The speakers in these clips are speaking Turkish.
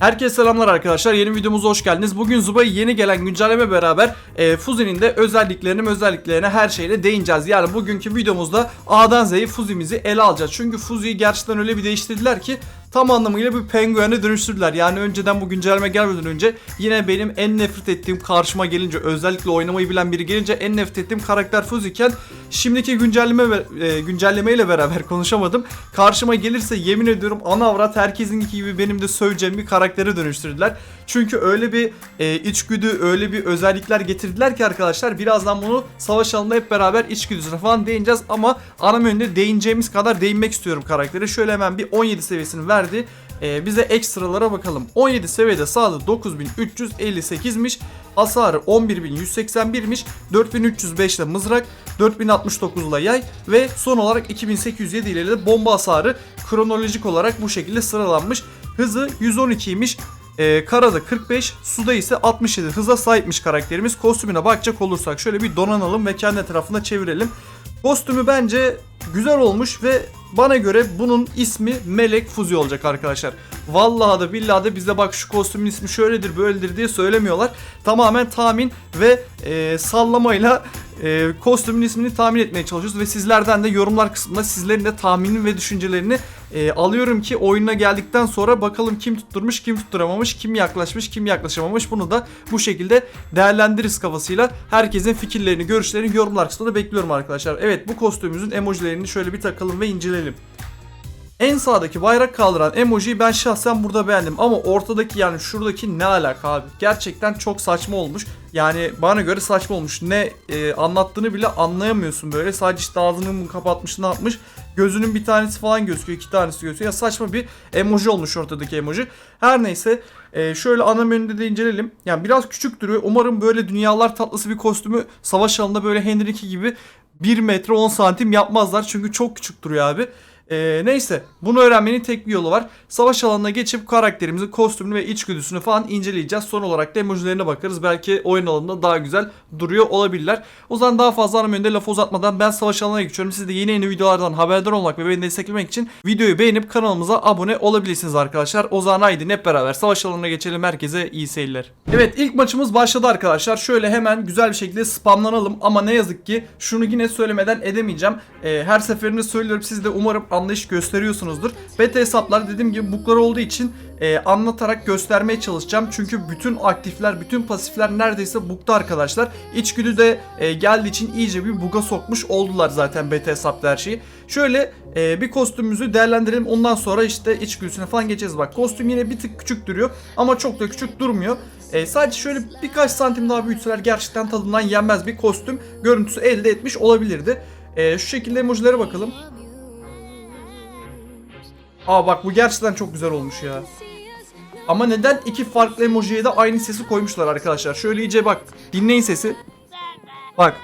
Herkese selamlar arkadaşlar. Yeni videomuza hoş geldiniz. Bugün Zuba'yı yeni gelen güncelleme beraber e, Fuzi'nin de özelliklerine özelliklerine her şeyine değineceğiz. Yani bugünkü videomuzda A'dan Z'yi Fuzi'mizi ele alacağız. Çünkü Fuzi'yi gerçekten öyle bir değiştirdiler ki tam anlamıyla bir penguene dönüştürdüler. Yani önceden bu güncelleme gelmeden önce yine benim en nefret ettiğim karşıma gelince özellikle oynamayı bilen biri gelince en nefret ettiğim karakter Fuzi iken şimdiki güncelleme e, güncellemeyle beraber konuşamadım. Karşıma gelirse yemin ediyorum ana avrat herkesinki gibi benim de söyleyeceğim bir karaktere dönüştürdüler. Çünkü öyle bir e, içgüdü, öyle bir özellikler getirdiler ki arkadaşlar birazdan bunu savaş alanında hep beraber içgüdüsüne falan değineceğiz ama ana menüde değineceğimiz kadar değinmek istiyorum karaktere. Şöyle hemen bir 17 seviyesini verdi. E, bize ekstralara bakalım. 17 seviyede sağlığı 9358'miş. Hasarı 11181'miş. 4305 ile mızrak, 4069 ile yay ve son olarak 2807 ile de bomba hasarı kronolojik olarak bu şekilde sıralanmış. Hızı 112'ymiş. Ee, karada 45, suda ise 67 hıza sahipmiş karakterimiz. Kostümüne bakacak olursak şöyle bir donanalım ve kendi etrafına çevirelim. Kostümü bence güzel olmuş ve bana göre bunun ismi Melek Fuzi olacak arkadaşlar. Vallahi da billahi de bize bak şu kostümün ismi şöyledir böyledir diye söylemiyorlar. Tamamen tahmin ve e, sallamayla e, kostümün ismini tahmin etmeye çalışıyoruz ve sizlerden de yorumlar kısmında sizlerin de tahmini ve düşüncelerini e, alıyorum ki oyuna geldikten sonra bakalım kim tutturmuş, kim tutturamamış, kim yaklaşmış, kim yaklaşamamış bunu da bu şekilde değerlendiririz kafasıyla. Herkesin fikirlerini, görüşlerini yorumlar kısmında bekliyorum arkadaşlar. Evet bu kostümümüzün emojilerini şöyle bir takalım ve inceleyelim. En sağdaki bayrak kaldıran emojiyi ben şahsen burada beğendim ama ortadaki yani şuradaki ne alaka abi? Gerçekten çok saçma olmuş. Yani bana göre saçma olmuş. Ne e, anlattığını bile anlayamıyorsun böyle. Sadece işte ağzını mı kapatmış ne yapmış. Gözünün bir tanesi falan gözüküyor, iki tanesi gözüküyor. Ya saçma bir emoji olmuş ortadaki emoji. Her neyse e, şöyle ana menüde de inceleyelim. Yani biraz küçük duruyor. Umarım böyle dünyalar tatlısı bir kostümü savaş alanında böyle Henry gibi 1 metre 10 santim yapmazlar. Çünkü çok küçük duruyor abi. Ee, neyse bunu öğrenmenin tek bir yolu var. Savaş alanına geçip karakterimizin kostümünü ve içgüdüsünü falan inceleyeceğiz. Son olarak da emojilerine bakarız. Belki oyun alanında daha güzel duruyor olabilirler. O zaman daha fazla ana menüde lafı uzatmadan ben savaş alanına geçiyorum. Siz de yeni yeni videolardan haberdar olmak ve beni desteklemek için videoyu beğenip kanalımıza abone olabilirsiniz arkadaşlar. O zaman haydi hep beraber savaş alanına geçelim. Herkese iyi seyirler. Evet ilk maçımız başladı arkadaşlar. Şöyle hemen güzel bir şekilde spamlanalım ama ne yazık ki şunu yine söylemeden edemeyeceğim. Ee, her seferinde söylüyorum siz de umarım anlayış gösteriyorsunuzdur. Beta hesaplar dediğim gibi buglar olduğu için e, anlatarak göstermeye çalışacağım. Çünkü bütün aktifler, bütün pasifler neredeyse bugda arkadaşlar. İçgüdü de e, geldiği için iyice bir buga sokmuş oldular zaten beta hesapta her şeyi. Şöyle e, bir kostümümüzü değerlendirelim. Ondan sonra işte içgüdüsüne falan geçeceğiz. Bak kostüm yine bir tık küçük duruyor ama çok da küçük durmuyor. E, sadece şöyle birkaç santim daha büyütseler gerçekten tadından yenmez bir kostüm görüntüsü elde etmiş olabilirdi. E, şu şekilde emojilere bakalım. Aa bak bu gerçekten çok güzel olmuş ya. Ama neden iki farklı emojiye de aynı sesi koymuşlar arkadaşlar? Şöyle iyice bak. Dinleyin sesi. Bak.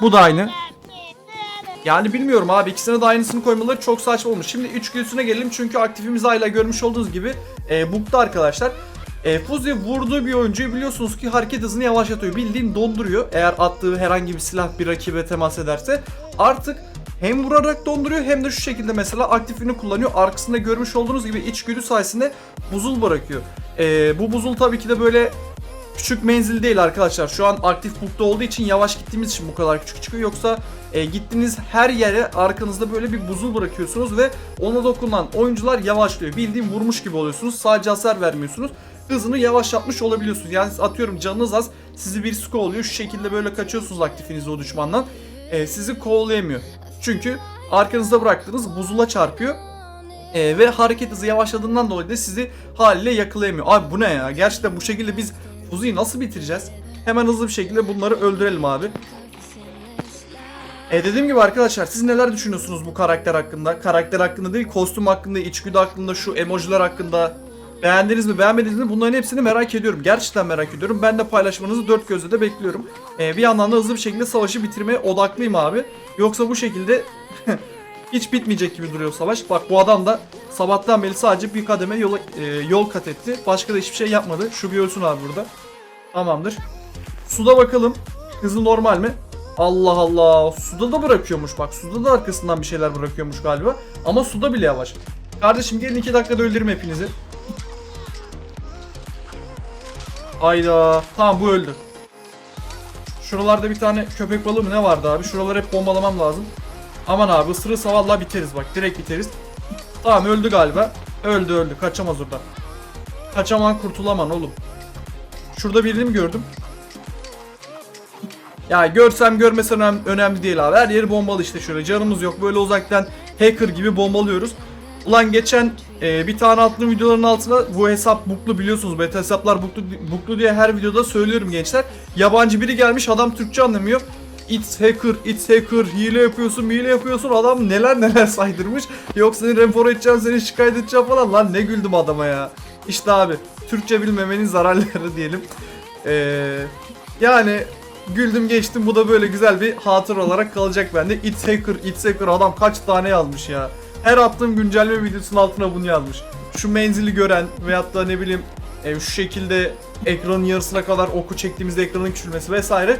Bu da aynı. Yani bilmiyorum abi ikisine de aynısını koymaları çok saçma olmuş. Şimdi üçgülüsüne gelelim çünkü aktifimiz hala görmüş olduğunuz gibi e, bukta arkadaşlar. E, Fuzi vurduğu bir oyuncuyu biliyorsunuz ki hareket hızını yavaşlatıyor. Bildiğin donduruyor. Eğer attığı herhangi bir silah bir rakibe temas ederse. Artık hem vurarak donduruyor hem de şu şekilde mesela aktifini kullanıyor. Arkasında görmüş olduğunuz gibi içgüdü sayesinde buzul bırakıyor. E, bu buzul tabii ki de böyle küçük menzil değil arkadaşlar. Şu an aktif bukta olduğu için yavaş gittiğimiz için bu kadar küçük çıkıyor. Yoksa e, gittiğiniz her yere arkanızda böyle bir buzul bırakıyorsunuz ve ona dokunan oyuncular yavaşlıyor. Bildiğin vurmuş gibi oluyorsunuz. Sadece hasar vermiyorsunuz. Hızını yavaşlatmış olabiliyorsunuz. Yani atıyorum canınız az sizi birisi kovalıyor. Şu şekilde böyle kaçıyorsunuz aktifinizi o düşmandan. E, sizi kovalayamıyor. Çünkü arkanızda bıraktığınız buzula çarpıyor. E, ve hareket hızı yavaşladığından dolayı da sizi haliyle yakalayamıyor. Abi bu ne ya? Gerçekten bu şekilde biz Fuzi'yi nasıl bitireceğiz? Hemen hızlı bir şekilde bunları öldürelim abi. E dediğim gibi arkadaşlar siz neler düşünüyorsunuz bu karakter hakkında? Karakter hakkında değil, kostüm hakkında, içgüdü hakkında, şu emojiler hakkında. Beğendiniz mi, beğenmediniz mi? Bunların hepsini merak ediyorum. Gerçekten merak ediyorum. Ben de paylaşmanızı dört gözle de bekliyorum. E, bir yandan da hızlı bir şekilde savaşı bitirmeye odaklıyım abi. Yoksa bu şekilde hiç bitmeyecek gibi duruyor savaş. Bak bu adam da sabahtan beri sadece bir kademe yola, e, yol kat etti. Başka da hiçbir şey yapmadı. Şu bir ölsün abi burada. Tamamdır. Suda bakalım. Hızı normal mi? Allah Allah. Suda da bırakıyormuş bak. Suda da arkasından bir şeyler bırakıyormuş galiba. Ama suda bile yavaş. Kardeşim gelin iki dakikada öldürürüm hepinizi. Ayda. Tamam bu öldü. Şuralarda bir tane köpek balığı mı ne vardı abi? Şuraları hep bombalamam lazım. Aman abi ısırırsa vallahi biteriz bak. Direkt biteriz. Tamam öldü galiba. Öldü öldü. Kaçamaz oradan. Kaçaman kurtulaman oğlum. Şurada birini mi gördüm? Ya görsem görmesem önem- önemli değil abi. Her yeri bombalı işte şöyle. Canımız yok. Böyle uzaktan hacker gibi bombalıyoruz. Ulan geçen e, bir tane attığım videoların altına bu hesap buklu biliyorsunuz. Beta hesaplar buklu, buklu diye her videoda söylüyorum gençler. Yabancı biri gelmiş adam Türkçe anlamıyor. It's hacker, it's hacker, hile yapıyorsun, hile yapıyorsun. Adam neler neler saydırmış. Yok seni rapor edeceğim, seni şikayet edeceğim falan. Lan ne güldüm adama ya. İşte abi, Türkçe bilmemenin zararları diyelim. Eee... Yani güldüm geçtim bu da böyle güzel bir hatır olarak kalacak bende. It's hacker, it's hacker adam kaç tane yazmış ya. Her attığım güncelleme videosunun altına bunu yazmış. Şu menzili gören veyahut da ne bileyim e, şu şekilde ekranın yarısına kadar oku çektiğimizde ekranın küçülmesi vesaire.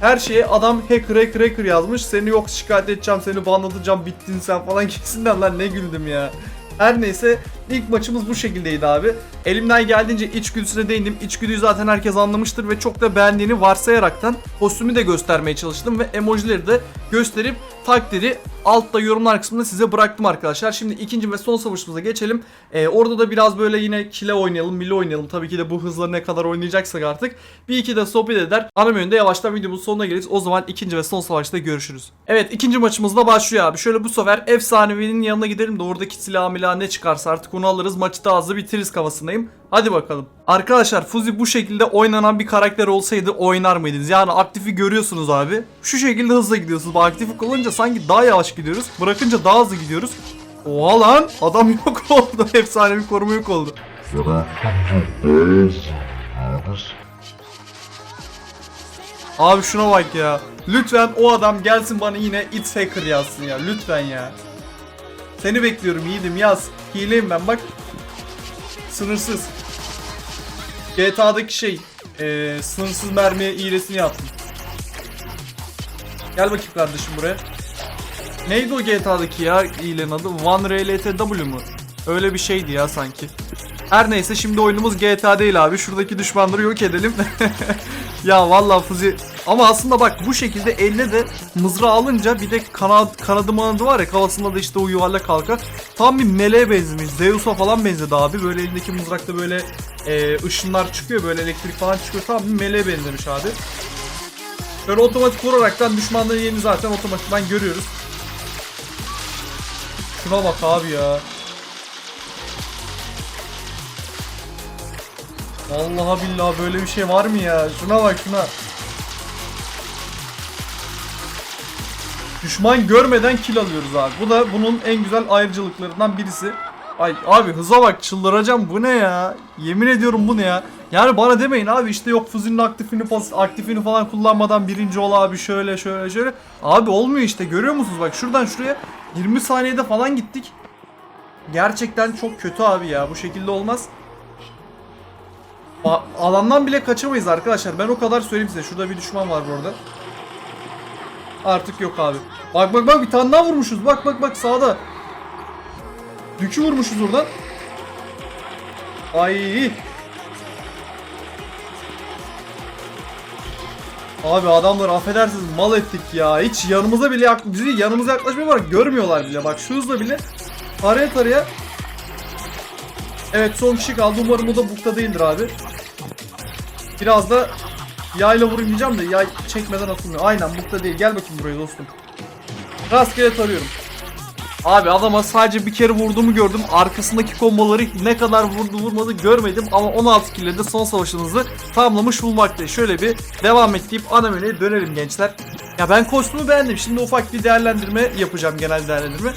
Her şeye adam hacker hacker hacker yazmış. Seni yok şikayet edeceğim, seni banlatacağım, bittin sen falan kesinden lan ne güldüm ya. Her neyse ilk maçımız bu şekildeydi abi. Elimden geldiğince içgüdüsüne değindim. İçgüdüyü zaten herkes anlamıştır ve çok da beğendiğini varsayaraktan kostümü de göstermeye çalıştım ve emojileri de gösterip takdiri altta yorumlar kısmında size bıraktım arkadaşlar. Şimdi ikinci ve son savaşımıza geçelim. Ee, orada da biraz böyle yine kile oynayalım, mili oynayalım. Tabii ki de bu hızla ne kadar oynayacaksak artık. Bir iki de sohbet eder. Ana menüde yavaştan videomuzun sonuna geliriz. O zaman ikinci ve son savaşta görüşürüz. Evet ikinci maçımız da başlıyor abi. Şöyle bu sefer efsanevinin yanına gidelim de oradaki silah milah ne çıkarsa artık onu alırız. Maçı da hızlı bitiririz kafasındayım. Hadi bakalım. Arkadaşlar Fuzi bu şekilde oynanan bir karakter olsaydı oynar mıydınız? Yani aktifi görüyorsunuz abi. Şu şekilde hızla gidiyorsunuz. Bu aktifi kullanınca sanki daha yavaş gidiyoruz. Bırakınca daha hızlı gidiyoruz. Oha lan adam yok oldu. Efsanevi koruma yok oldu. Abi şuna bak ya. Lütfen o adam gelsin bana yine It's Hacker yazsın ya. Lütfen ya. Seni bekliyorum yiğidim yaz. Hileyim ben bak. Sınırsız. GTA'daki şey. eee sınırsız mermiye iğresini yaptım. Gel bakayım kardeşim buraya. Neydi o GTA'daki ya iğlenin adı? One RLTW mu? Öyle bir şeydi ya sanki. Her neyse şimdi oyunumuz GTA değil abi. Şuradaki düşmanları yok edelim. ya vallahi Fuzi ama aslında bak bu şekilde eline de mızrağı alınca bir de kanat, kanadı manadı var ya kafasında da işte o yuvarlak halka. Tam bir meleğe benzemiş. Zeus'a falan benzedi abi. Böyle elindeki mızrakta böyle e, ışınlar çıkıyor böyle elektrik falan çıkıyor. Tam bir meleğe benzemiş abi. Böyle otomatik vuraraktan düşmanların yerini zaten otomatikman görüyoruz. Şuna bak abi ya. Vallahi billahi böyle bir şey var mı ya? Şuna bak şuna. Düşman görmeden kill alıyoruz abi. Bu da bunun en güzel ayrıcalıklarından birisi. Ay abi hıza bak çıldıracağım bu ne ya? Yemin ediyorum bu ne ya? Yani bana demeyin abi işte yok Fuzi'nin aktifini, pas- aktifini falan kullanmadan birinci ol abi şöyle şöyle şöyle. Abi olmuyor işte görüyor musunuz? Bak şuradan şuraya 20 saniyede falan gittik. Gerçekten çok kötü abi ya bu şekilde olmaz. Alandan bile kaçamayız arkadaşlar. Ben o kadar söyleyeyim size. Şurada bir düşman var bu arada. Artık yok abi. Bak bak bak bir tane daha vurmuşuz. Bak bak bak sağda. Dükü vurmuşuz oradan. Ay. Abi adamları affedersiniz mal ettik ya. Hiç yanımıza bile yak- bizi yanımıza yaklaşmaya var. Görmüyorlar bile. Bak şu hızla bile taraya taraya Evet son kişi kaldı. Umarım o da bukta değildir abi. Biraz da yayla vurayım diyeceğim de yay çekmeden atılmıyor. Aynen bukta değil. Gel bakayım buraya dostum. Rastgele tarıyorum. Abi adama sadece bir kere vurduğumu gördüm. Arkasındaki komboları ne kadar vurdu vurmadı görmedim. Ama 16 kill'de de son savaşınızı tamamlamış bulmakta. Şöyle bir devam et deyip ana menüye dönelim gençler. Ya ben kostümü beğendim. Şimdi ufak bir değerlendirme yapacağım. Genel değerlendirme.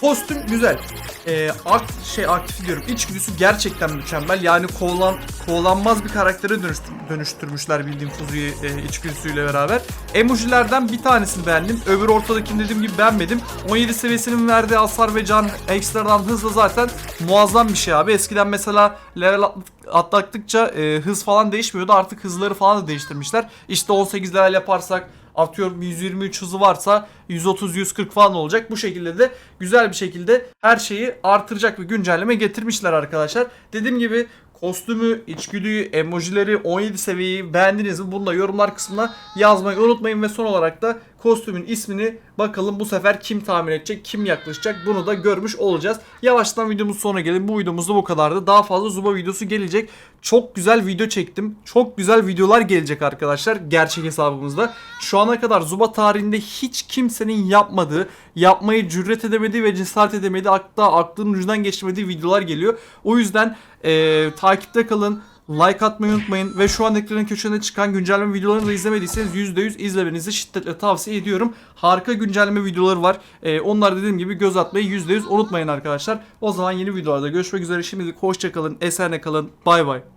Kostüm güzel. Ee, akt, şey aktif diyorum. İçgüdüsü gerçekten mükemmel. Yani kovalan, kovalanmaz bir karaktere dönüştür, dönüştürmüşler bildiğim Fuzu'yu e, içgüdüsüyle beraber. Emojilerden bir tanesini beğendim. Öbür ortadakini dediğim gibi beğenmedim. 17 seviyesinin verdiği hasar ve can ekstradan hızla zaten muazzam bir şey abi. Eskiden mesela level atlattıkça e, hız falan değişmiyordu. Artık hızları falan da değiştirmişler. İşte 18 level yaparsak atıyorum 123 hızı varsa 130-140 falan olacak. Bu şekilde de güzel bir şekilde her şeyi artıracak bir güncelleme getirmişler arkadaşlar. Dediğim gibi kostümü, içgüdüyü, emojileri, 17 seviyeyi beğendiniz mi? Bunu da yorumlar kısmına yazmayı unutmayın ve son olarak da kostümün ismini bakalım bu sefer kim tahmin edecek, kim yaklaşacak bunu da görmüş olacağız. Yavaştan videomuz sonuna gelin. Bu videomuz da bu kadardı. Daha fazla Zuba videosu gelecek. Çok güzel video çektim. Çok güzel videolar gelecek arkadaşlar gerçek hesabımızda. Şu ana kadar Zuba tarihinde hiç kimsenin yapmadığı, yapmayı cüret edemediği ve cesaret edemediği hatta aklının ucundan geçirmediği videolar geliyor. O yüzden eee, takipte kalın. Like atmayı unutmayın ve şu an ekranın köşesinde çıkan güncelleme videolarını da izlemediyseniz %100 izlemenizi şiddetle tavsiye ediyorum. Harika güncelleme videoları var. Ee, onlar dediğim gibi göz atmayı %100 unutmayın arkadaşlar. O zaman yeni videolarda görüşmek üzere. Şimdilik hoşçakalın, esenle kalın. Bay bay.